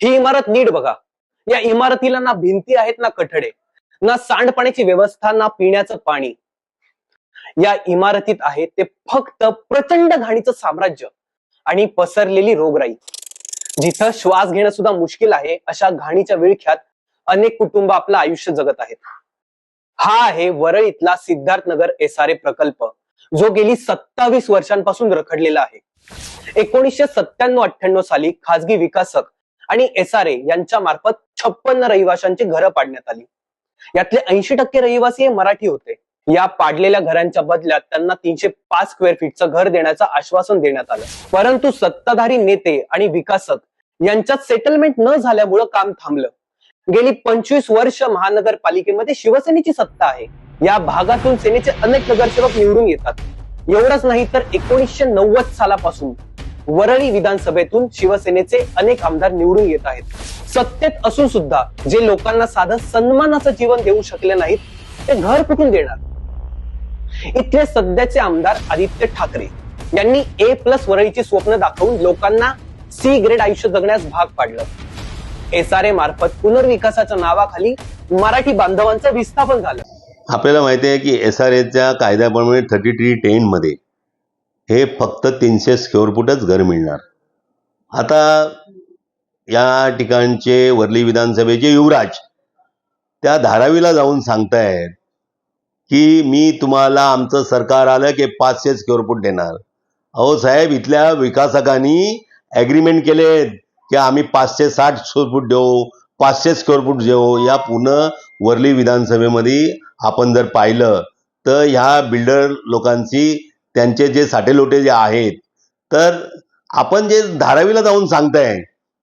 ही इमारत नीट बघा. या इमारतीला ना भिंती आहेत ना कठडे ना सांडपाण्याची व्यवस्था ना पिण्याचं पाणी. या इमारतीत आहे ते फक्त प्रचंड घाणीचं साम्राज्य आणि पसरलेली रोगराई. जिथं श्वास घेणं सुद्धा मुश्किल आहे अशा घाणीच्या विळख्यात अनेक कुटुंब आपलं आयुष्य जगत आहेत. हा आहे वरळीतला सिद्धार्थनगर एसआरए प्रकल्प जो गेली सत्तावीस वर्षांपासून रखडलेला आहे. एकोणीसशे सत्त्याण्णव अठ्ठ्याण्णव साली खासगी विकासक आणि एसआरए यांच्या मार्फत छप्पन्न रहिवाशांची घरं पाडण्यात आली. यातले ऐंशी टक्के रहिवासी हे मराठी होते. या पाडलेल्या घरांच्या बदल्यात त्यांना तीनशे पाच स्क्वेअर फीटचं घर देण्याचं आश्वासन देण्यात आलं. परंतु सत्ताधारी नेते आणि विकासक यांच्यात सेटलमेंट न झाल्यामुळं काम थांबलं. गेली पंचवीस वर्ष महानगरपालिकेमध्ये शिवसेनेची सत्ता आहे. या भागातून सेनेचे अनेक नगरसेवक निवडून येतात. एवढंच नाही तर एकोणीसशे नव्वद सालापासून वरळी विधानसभेतून शिवसेनेचे अनेक आमदार निवडून येत आहेत. सत्तेत असून सुद्धा जे लोकांना साधं सन्मानाचं जीवन देऊ शकले नाहीत ते घर कुठून देणार? इथले सध्याचे आमदार आदित्य ठाकरे यांनी ए प्लस वरळीची स्वप्न दाखवून लोकांना सी ग्रेड आयुष्य जगण्यास भाग पाडलं. एसआरए मार्फत पुनर्विकासाच्या नावाखाली मराठी बांधवांचं विस्थापन झालं. आपल्याला माहिती आहे की एस आर एच्या कायद्याप्रमाणे थर्टी थ्री टेन मध्ये हे फक्त तीनशे स्क्वेअर फूटच घर मिळणार. आता या ठिकाणचे वरली विधानसभेचे युवराज त्या धारावीला जाऊन सांगतायत की मी तुम्हाला आमचं सरकार आलं की पाचशे स्क्वेअर फूट देणार. अहो साहेब इथल्या विकासकांनी ॲग्रीमेंट केलेत की आम्ही पाचशे साठ स्क्वेअर फूट देऊ पाचशे स्क्वेअर फूट देऊ. या पूर्ण वरली विधानसभेमध्ये आपण जर पाहिलं तर ह्या बिल्डर लोकांची त्यांचे जे साठेलोटे जे आहेत तर आपण जे धारावीला जाऊन सांगताय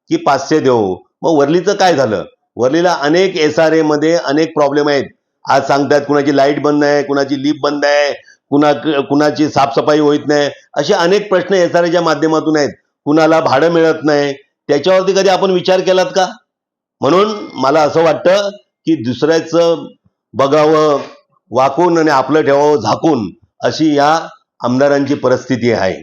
की पाचशे देऊ मग वरलीचं काय झालं? वरलीला अनेक एस आर एमध्ये अनेक प्रॉब्लेम आहेत. आज सांगतायत कुणाची लाइट बंद आहे कुणाची लिफ्ट बंद आहे कुणा कुणाची साफसफाई होत नाही. असे अनेक प्रश्न एस आर एच्या माध्यमातून आहेत. कुणाला भाडं मिळत नाही. त्याच्यावरती कधी आपण विचार केलात का? म्हणून मला असं वाटतं की दुसऱ्याचं बघावं वाकून आणि आपलं ठेवावं झाकून अशी या आमदारांची परिस्थिती आहे.